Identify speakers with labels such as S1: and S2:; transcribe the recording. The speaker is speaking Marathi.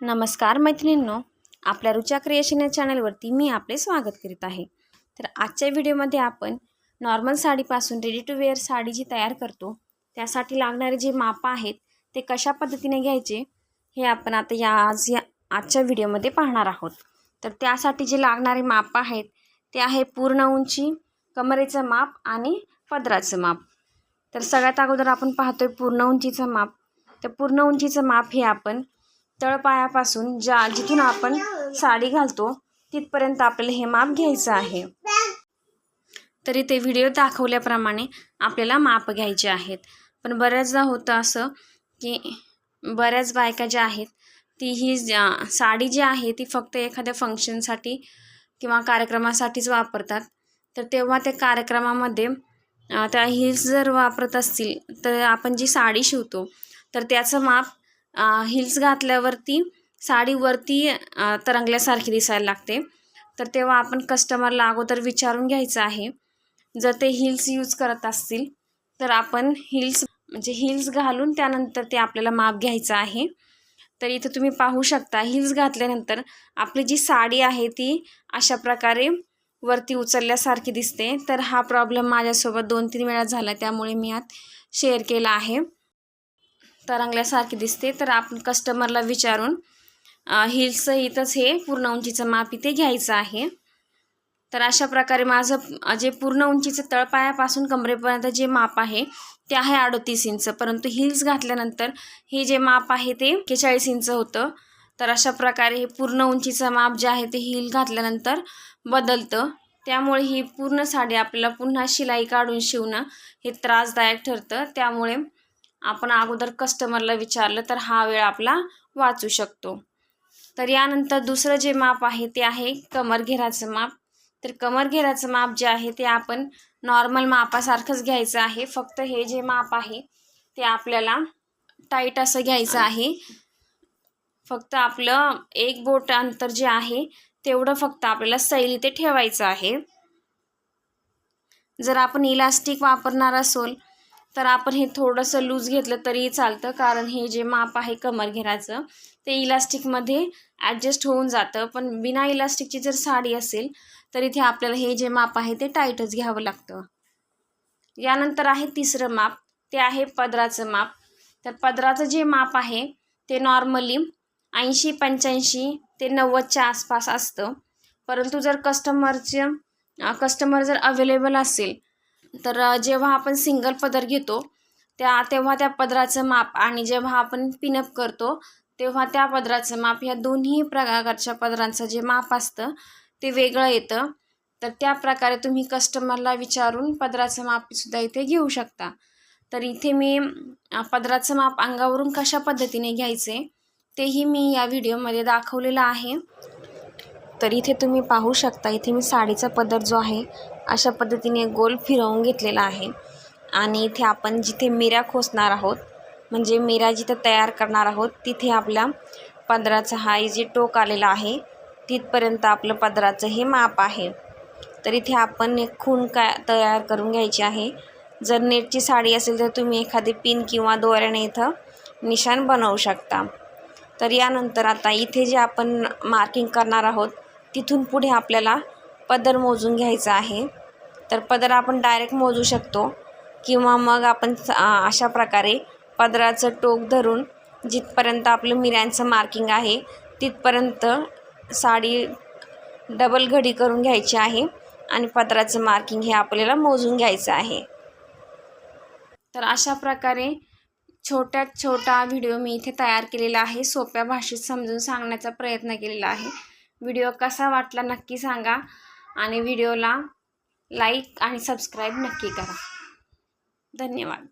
S1: नमस्कार मैत्रिणींनो. आपल्या रुचा क्रिएशन या चॅनलवरती मी आपले स्वागत करीत आहे. तर आजच्या व्हिडिओमध्ये आपण नॉर्मल साडीपासून रेडी टू वेअर साडी जी तयार करतो त्यासाठी लागणारे जे मापं आहेत ते कशा पद्धतीने घ्यायचे हे आपण आता या आज या आजच्या व्हिडिओमध्ये पाहणार आहोत. तर त्यासाठी जे लागणारे मापं आहेत ते आहे पूर्ण उंची कमरेचं माप आणि पदराचं माप. तर सगळ्यात अगोदर आपण पाहतोय पूर्ण उंचीचं माप. तर पूर्ण उंचीचं माप हे आपण तळपायापासून ज्या जिथून आपण साडी घालतो तिथपर्यंत आपल्याला हे माप घ्यायचं आहे. तरी ते व्हिडिओ दाखवल्याप्रमाणे आपल्याला माप घ्यायचे आहेत. पण बऱ्याचदा होतं असं की बऱ्याच बायका ज्या आहेत ती ही साडी जी आहे ती फक्त एखाद्या फंक्शनसाठी किंवा कार्यक्रमासाठीच वापरतात. तर तेव्हा त्या कार्यक्रमामध्ये त्या हिल्स जर वापरत असतील तर आपण जी साडी शिवतो तर त्याचं माप हिल्स घातल्यावरती साडी वरती तरंगल्यासारखी दिसायला लागते. तर तेव्हा आपण कस्टमरला अगोदर विचारून घ्यायचं आहे. जर ते हिल्स यूज करत असतील तर आपण हिल्स म्हणजे हिल्स घालून त्यानंतर ते आपल्याला माप घ्यायचं आहे. तर इथं तुम्ही पाहू शकता हिल्स घातल्यानंतर आपली जी साडी आहे ती अशा प्रकारे वरती उचलल्यासारखी दिसते. तर हा प्रॉब्लेम माझ्यासोबत दोन तीन वेळा झाला त्यामुळे मी आत शेअर केला आहे. तरंगल्यासारखी दिसते. तर आपण कस्टमरला विचारून हिल्ससहितच हे पूर्ण उंचीचं माप इथे घ्यायचं आहे. तर अशा प्रकारे माझं जे पूर्ण उंचीचं तळपायापासून कमरेपर्यंत जे माप आहे ते आहे अडतीस इंच. परंतु हिल्स घातल्यानंतर हे जे माप आहे ते एकेचाळीस इंच होतं. तर अशा प्रकारे हे पूर्ण उंचीचं माप जे आहे ते हिल घातल्यानंतर बदलतं. त्यामुळे ही पूर्ण साडी आपल्याला पुन्हा शिलाई काढून शिवणं हे त्रासदायक ठरतं. त्यामुळे आपण अगोदर कस्टमरला विचारलं तर हा वेळ आपला वाचू शकतो. तर यानंतर दुसरं जे माप आहे ते आहे कमरघेराचं माप तर कमरघेराचं माप जे आहे ते आपण नॉर्मल मापासारखंच घ्यायचं आहे. फक्त हे जे माप आहे ते आपल्याला टाईट असं घ्यायचं आहे. फक्त आपलं एक बोट अंतर जे आहे तेवढं फक्त आपल्याला सैल इथे ठेवायचं आहे. जर आपण इलास्टिक वापरणार असोल तर आपण हे थोडंसं लूज घेतलं तरी चालतं कारण हे जे माप आहे कमरघेराचं ते इलास्टिकमध्ये ॲडजस्ट होऊन जातं. पण बिना इलास्टिकची जर साडी असेल तर इथे आपल्याला हे जे माप आहे ते टाईटच घ्यावं लागतं. यानंतर आहे तिसरं माप ते आहे पदराचं माप. तर पदराचं जे माप आहे ते नॉर्मली ऐंशी पंच्याऐंशी ते नव्वदच्या आसपास असतं. परंतु जर कस्टमरचे कस्टमर जर अवेलेबल असेल तर जेव्हा आपण सिंगल पदर घेतो त्या तेव्हा त्या पदराचं माप आणि जेव्हा आपण पिनअप करतो तेव्हा त्या पदराचं माप ह्या दोन्ही प्रकारच्या पदरांचं जे माप असतं ते वेगळं येतं. तर त्या प्रकारे तुम्ही कस्टमरला विचारून पदराचं मापसुद्धा इथे घेऊ शकता. तर इथे मी पदराचं माप अंगावरून कशा पद्धतीने घ्यायचे तेही मी या व्हिडिओमध्ये दाखवलेलं आहे. तर इथे तुम्ही पाहू शकता इथे मी साडीचा पदर जो आहे अशा पद्धतीने गोल फिरवून घेतलेला आहे. आणि इथे आपण जिथे मिऱ्या खोसणार आहोत म्हणजे मिऱ्या जिथं तयार करणार आहोत तिथे आपल्या पदराचा हा जे टोक आलेला आहे. तिथपर्यंत आपलं पदराचं हे माप आहे. तर इथे आपण एक खून काय तयार करून घ्यायची आहे. जर नेटची साडी असेल तर तुम्ही एखादी पिन किंवा दोऱ्याने इथं निशाण बनवू शकता. तर यानंतर आता इथे जे आपण मार्किंग करणार आहोत तिथून पुढे आपल्याला पदर मोजून घ्यायचा आहे. तर पदर आपण डायरेक्ट मोजू शकतो. किंवा मग आपण स- अशा प्रकारे पदराचं टोक धरून जिथपर्यंत आपलं मिऱ्यांचं मार्किंग आहे तिथपर्यंत साडी डबल घडी करून घ्यायची आहे आणि पदराचं मार्किंग हे आपल्याला मोजून घ्यायचं आहे. तर अशा प्रकारे छोट्यात छोटा व्हिडिओ मी इथे तयार केलेला आहे. सोप्या भाषेत समजून सांगण्याचा प्रयत्न केलेला आहे. व्हिडिओ कसा वाटला नक्की सांगा. आणि व्हिडिओला लाईक आणि सबस्क्राईब नक्की करा. धन्यवाद.